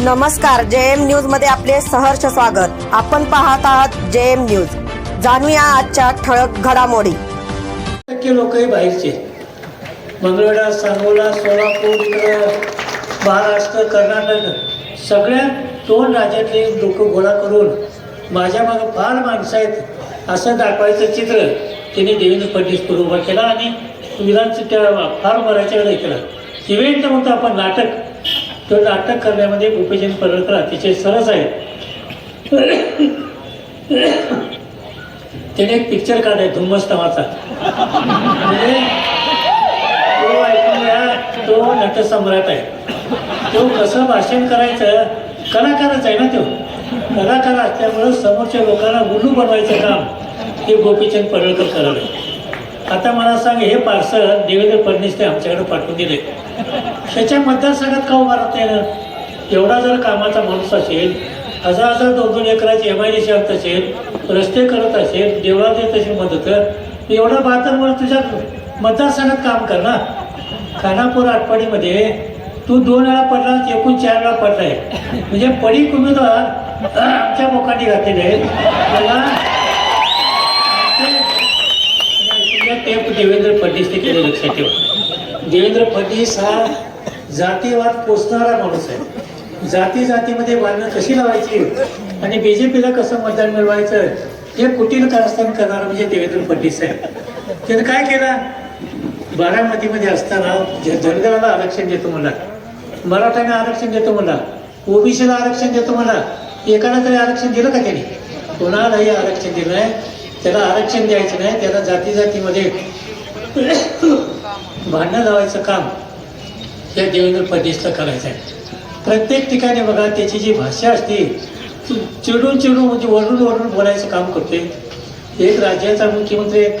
नमस्कार जे एम न्यूजमध्ये आपले सहर्ष स्वागत. आपण पाहत आहात जे एम न्यूज. जाणूया आजच्या ठळक घडामोडी. टक्के लोकही बाहेरचे. मंगळवेढा सांगोला सोलापूर महाराष्ट्र कर्नाटक सगळ्या दोन राज्यातले लोक गोळा करून माझ्या मागे फार माणसं आहेत असं दाखवायचं चित्र त्यांनी देवेंद्र फडणवीस उभा केला आणि विधानसभा त्या फार मराठ्या वेळेला केला इव्हेंट म्हणतो आपण नाटक. तो नाटक करण्यामध्ये भूपेजन पडळकर अतिशय सरस आहे. त्याने एक पिक्चर काढाय धुम्मस नावाचा म्हणजे तो ऐकून तो नटसम्राट आहे. तो कसं भाषण करायचं? कलाकारच आहे ना तो. कलाकार असल्यामुळं समोरच्या लोकांना उल्लू बनवायचं काम हे गोपीचंद पडळकर करावे आता मला सांग हे पार्सल देवेंद्र फडणवीस ते आमच्याकडे पाठवून दिले त्याच्या मतदारसंघात का उभा राहता ना एवढा जर कामाचा माणूस असेल हजार हजार दोन दोन एकराची एम आय डी आणत असेल रस्ते करत असेल देवळात देत असेल मदत एवढा बहात्तर तुझ्या मतदारसंघात काम कर ना. खानापूर आटपाडीमध्ये तू दोन वेळा पडला एकूण चार वेळा पडलाय. म्हणजे पडी उमेदवार आमच्या मोकांनी घातलेले आहेत. मला देवेंद्र फडणवीस ते केले लक्षात ठेवा. देवेंद्र फडणवीस हा जातीवाद पोचणारा माणूस आहे. जाती जातीमध्ये भांडणं कशी लावायची? आणि बी जे पीला कसं मतदान मिळवायचं? हे कुटील कारस्थान करणारा म्हणजे देवेंद्र फडणवीस आहे. त्यानं काय केलं? बारामतीमध्ये असताना ज- धनगराला आरक्षण देतो मला मराठ्यांना आरक्षण देतो मला ओबीसीला आरक्षण देतो मला एकाला तरी आरक्षण दिलं का त्याने? कोणालाही आरक्षण दिलं नाही. त्याला आरक्षण द्यायचं नाही. त्याला जाती जातीमध्ये भांडणं लावायचं काम या देवेंद्र फडणवीसला करायचं आहे प्रत्येक ठिकाणी बघा त्याची जी भाषा असते ती चिडून चिडून म्हणजे वरून वरून बोलायचं काम करते एक राज्याचा मुख्यमंत्री आहे.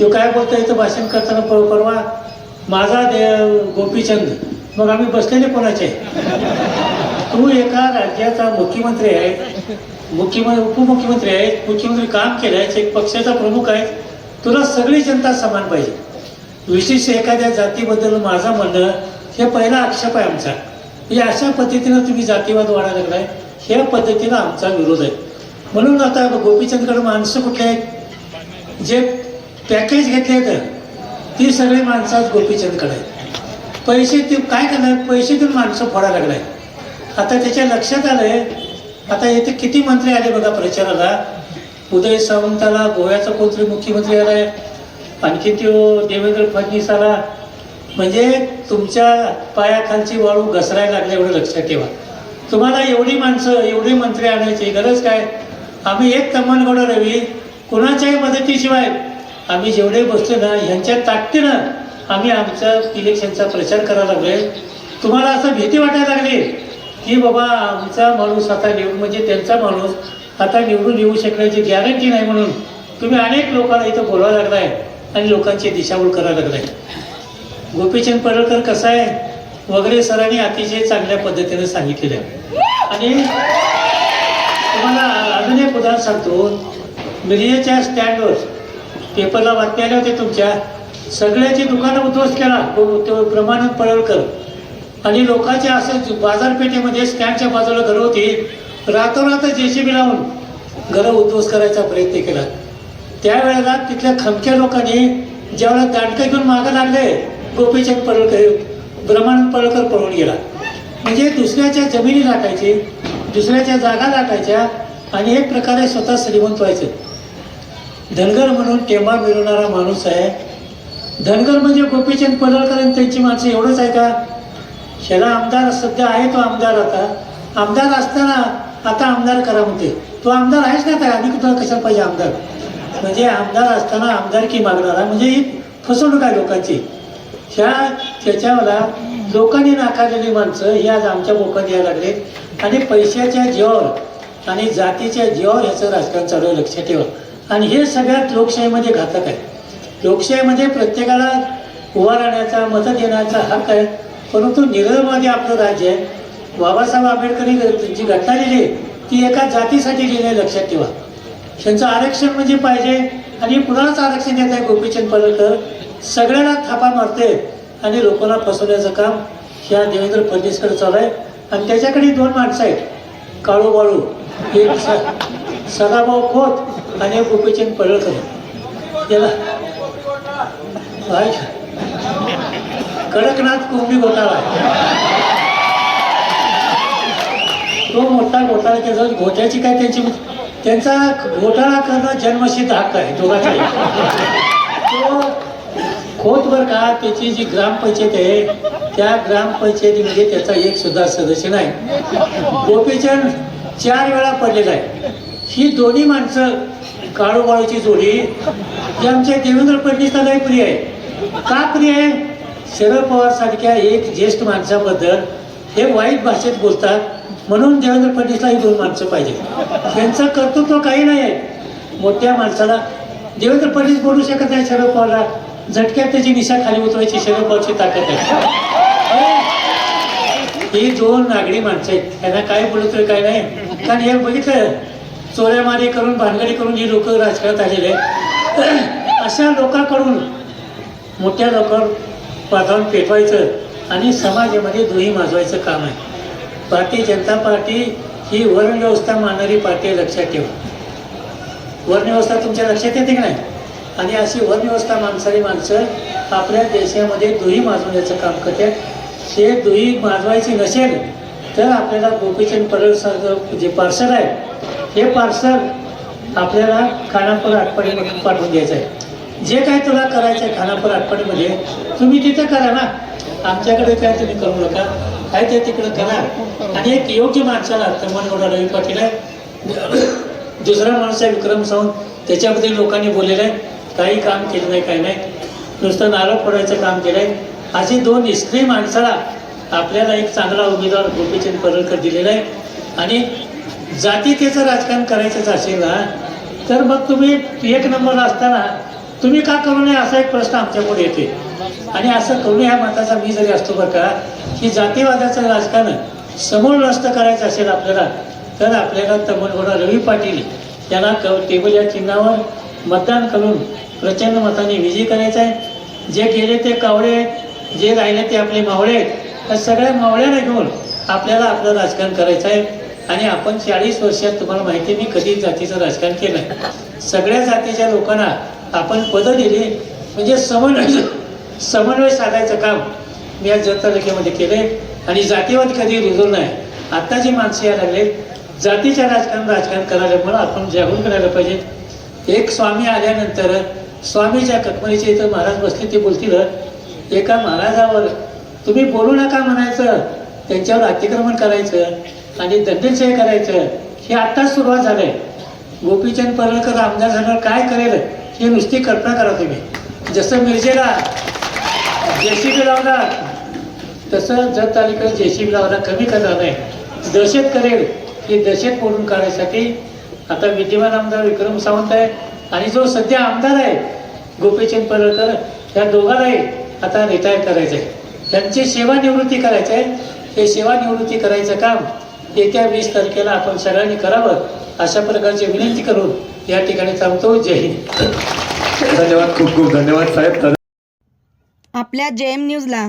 तो काय बोलतो तर भाषण करताना पर परवा माझा दे गोपीचंद. मग आम्ही बसलेले कोणाचे? तू एका राज्याचा मुख्यमंत्री आहे मुख्यमंत्री उपमुख्यमंत्री आहे मुख्यमंत्री काम केलं आहे एक पक्षाचा प्रमुख आहे. तुला सगळी जनता समान पाहिजे. विशिष्ट एखाद्या जातीबद्दल माझं म्हणणं हे पहिला आक्षेप आहे आमचा. हे अशा पद्धतीनं तुम्ही जातीवाद वाढायला लागलाय ह्या पद्धतीनं आमचा विरोध आहे. म्हणून आता गोपीचंदकडे माणसं कुठले आहेत? जे पॅकेज घेतले आहेत ती सगळी माणसं आज गोपीचंदकडे आहेत. पैसे ते काय करणार? पैसे देऊन माणसं फोडायला लागलाय. आता त्याच्या लक्षात आलंय आता येथे किती मंत्री आले बघा प्रचाराला? उदय सावंताला गोव्याचा कोणतरी मुख्यमंत्री आलाय आणखी तो देवेंद्र फडणवीस आला. म्हणजे तुमच्या पायाखालची वाळू घसरायला लागल्या एवढं लक्षात ठेवा. तुम्हाला एवढी माणसं एवढी मंत्री आणायची गरज काय? आम्ही एक तम्मानगौडा रवी कुणाच्याही मदतीशिवाय आम्ही जेवढे बसलो ना ह्यांच्या ताकदीनं आम्ही आमच्या इलेक्शनचा प्रचार करायला लागलोय. तुम्हाला असं भीती वाटायला लागली की बाबा आमचा माणूस आता निवडून म्हणजे त्यांचा माणूस आता निवडून येऊ शकण्याची गॅरंटी नाही म्हणून तुम्ही अनेक लोकांना इथं बोलवायला लागलाय आणि लोकांची दिशाभूल करायला लागलाय. गोपीचंद पडळकर कसं आहे? वगैरे सरांनी अतिशय चांगल्या पद्धतीने सांगितलेलं आहे आणि तुम्हाला अजून एक उदाहरण सांगतो. मिरजेच्या स्टँडवर पेपरला बातम्या आल्या होत्या तुमच्या. सगळ्याची दुकानं उद्ध्वस्त केला. तो प्रमाणात पडळकर. आणि लोकांच्या असं बाजारपेठेमध्ये स्टँडच्या बाजूला घरं होती. रातोरात जेसीबी लावून. घरं उद्ध्वस्त करायचा प्रयत्न केला. त्यावेळेला तिथल्या खमक्या लोकांनी ज्यावेळेला दांडकं घेऊन मागं लागले गोपीचंद पडळकर ब्रह्मानंद पडळकर पळून गेला. म्हणजे दुसऱ्याच्या जमिनी लाटायची दुसऱ्याच्या जागा लाटायच्या आणि एक प्रकारे स्वतः श्रीमंत व्हायचं. धनगर म्हणून टेंबा मिळवणारा माणूस आहे. धनगर म्हणजे गोपीचंद पडळकर आणि त्यांची माणसं एवढंच आहे का? ह्याला आमदार सध्या आहे तो आमदार आता. आमदार असताना आता आमदार करा म्हणते. तो आमदार आहेच ना आता? आधी तुला कशाला पाहिजे आमदार? म्हणजे आमदार असताना आमदारकी मागणारा म्हणजे ही फसवणूक आहे लोकांची. ह्या त्याच्याला लोकांनी नाकारलेली माणसं ही आज आमच्या मोकात यायला लागलेत आणि पैशाच्या जीवावर आणि जातीच्या जीवावर ह्याचं राजकारण चालू आहे लक्षात ठेवा. आणि हे सगळ्यात लोकशाहीमध्ये घातक आहे. लोकशाहीमध्ये प्रत्येकाला उभा राहण्याचा मदत देण्याचा हक्क आहे. परंतु निरळमध्ये आपलं राज्य आहे. बाबासाहेब आंबेडकरी जी घटना लिहिली. ती एका जातीसाठी लिहिली आहे लक्षात ठेवा. त्यांचं आरक्षण म्हणजे पाहिजे आणि कुणालाच आरक्षण देत आहे गोपीचंद पडळकर. सगळ्यांना थापा मारते आणि लोकांना फसवण्याचं काम ह्या देवेंद्र फडणवीसकडे चालू आहे. आणि त्याच्याकडे दोन माणसं आहेत काळू बाळू एक स सदाभाऊ खोत आणि गोपीचंद पडळकर. याला कडकनाथ कुंभी घोटाळा. तो मोठा घोटाळा केला घोट्याची काय त्यांची म्हणजे, त्यांचा घोटाळा करणं जन्मसिद्ध हक्क आहे दोघांचाही तो खोतवर का त्याची जी ग्रामपंचायत आहे त्या ग्रामपंचायतीमध्ये त्याचा एक सुद्धा सदस्य नाही. गोपीचंद चार वेळा पडलेला आहे. ही दोन्ही माणसं काळूबाळूची जोडी ही आमच्या देवेंद्र फडणवीसालाही प्रिय आहे. का प्रिय आहे? शरद पवार सारख्या एक ज्येष्ठ माणसाबद्दल हे वाईट भाषेत बोलतात. म्हणून देवेंद्र फडणवीसला ही दोन माणसं पाहिजे. त्यांचं कर्तृत्व काही नाही आहे. मोठ्या माणसाला देवेंद्र फडणवीस बोलू शकत नाही शरद पवारला. झटक्यात त्याची निशा खाली उतरायची शरद पवारची ताकद आहे ही दोन नागडी माणसं आहेत. त्यांना काय बोलतोय काय नाही. कारण हे बघितलं चोऱ्यामारी करून भानगडी करून जी लोक राजकारणात आलेले आहेत अशा लोकांकडून मोठ्या लोकांवर पाठवून पेटवायचं आणि समाजामध्ये दुही माजवायचं काम आहे. भारतीय जनता पार्टी ही वर्णव्यवस्था मानणारी पार्टी लक्षात ठेवा. वर्णव्यवस्था तुमच्या लक्षात येते की नाही? आणि अशी वर्णव्यवस्था माणसारी माणसं आपल्या देशामध्ये दुही माजवण्याचं काम करतात. ते दुही माजवायची नसेल तर आपल्याला गोपीचंद परळ जे पार्सल आहे हे पार्सल आपल्याला खानापूर आटपाडीमधून पाठवून द्यायचं आहे. जे काय तुला करायचं आहे खानापूर आटपाडीमध्ये तुम्ही तिथं करा ना. आमच्याकडे काय तुम्ही करू नका. काय ते तिकडं करा. आणि एक योग्य माणसाला तमनगौडा रवी पाटील आहे. दुसरा माणूस आहे विक्रम सावंत. त्याच्यामध्ये लोकांनी बोललेलं आहे काही काम केलं नाही काही नाही. नुसतं नारळ फोडायचं काम केलं आहे अशी दोन निष्क्रिय माणसाला आपल्याला एक चांगला उमेदवार गोपीचंद परळकर दिलेला आहे. आणि जातीतेचं राजकारण करायचंच असेल ना तर मग तुम्ही एक नंबर असताना तुम्ही का करू नये असा एक प्रश्न आमच्यापुढे येते आणि असं करू नये ह्या मताचा मी जरी असतो बरं का की जातीवादाचं राजकारण समूळ नष्ट करायचं असेल आपल्याला तर आपल्याला तमनगोडा रवी पाटील यांना क टेबल या चिन्हावर मतदान करून प्रचंड मताने विजय करायचा आहे. जे गेले ते कावळे आहेत जे राहिले ते आपले मावळे आहेत या सगळ्या मावळ्याने घेऊन आपल्याला आपलं राजकारण करायचं आहे. आणि आपण चाळीस वर्षात तुम्हाला माहिती आहे, मी कधी जातीचं राजकारण केलं सगळ्या जातीच्या लोकांना आपण पदं दिली म्हणजे समन्वय समन्वय साधायचं काम. मी आज जत केले आणि जातीवाद कधी रुजू नाही. आता जी माणसं यायला लागले जातीच्या राजकारण राजकारण करायला आपण जागरूक करायला पाहिजे. एक स्वामी आल्यानंतर स्वामीच्या कटमरीचे इथं महाराज बसले ते बोलतील एका महाराजावर तुम्ही बोलू नका म्हणायचं. त्यांच्यावर अतिक्रमण करायचं आणि दंडेशाही करायचं. हे आत्ताच सुरुवात झालंय. गोपीचंद पडळकर आमदार झाल्यावर काय करेल? हे नुसती कल्पना करा तुम्ही. जसं मिरजेला जेसीबी लावला तसं जत तालुक्यात जेसीबी लावला कमी करणार नाही. दहशत करेल ही दहशत मोडून काढण्यासाठी आता विद्यमान आमदार विक्रम सावंत आहे आणि जो सध्या आमदार आहे गोपीचंद पडळकर या दोघांनाही आता रिटायर करायचं आहे. त्यांची सेवानिवृत्ती करायचं आहे. हे सेवानिवृत्ती करायचं काम येत्या वीस तारखेला आपण सगळ्यांनी करावं अशा प्रकारची विनंती करून या ठिकाणी थांबतो. जय हिंद. धन्यवाद खूप खूप धन्यवाद साहेब. आपल्या जे एम न्यूजला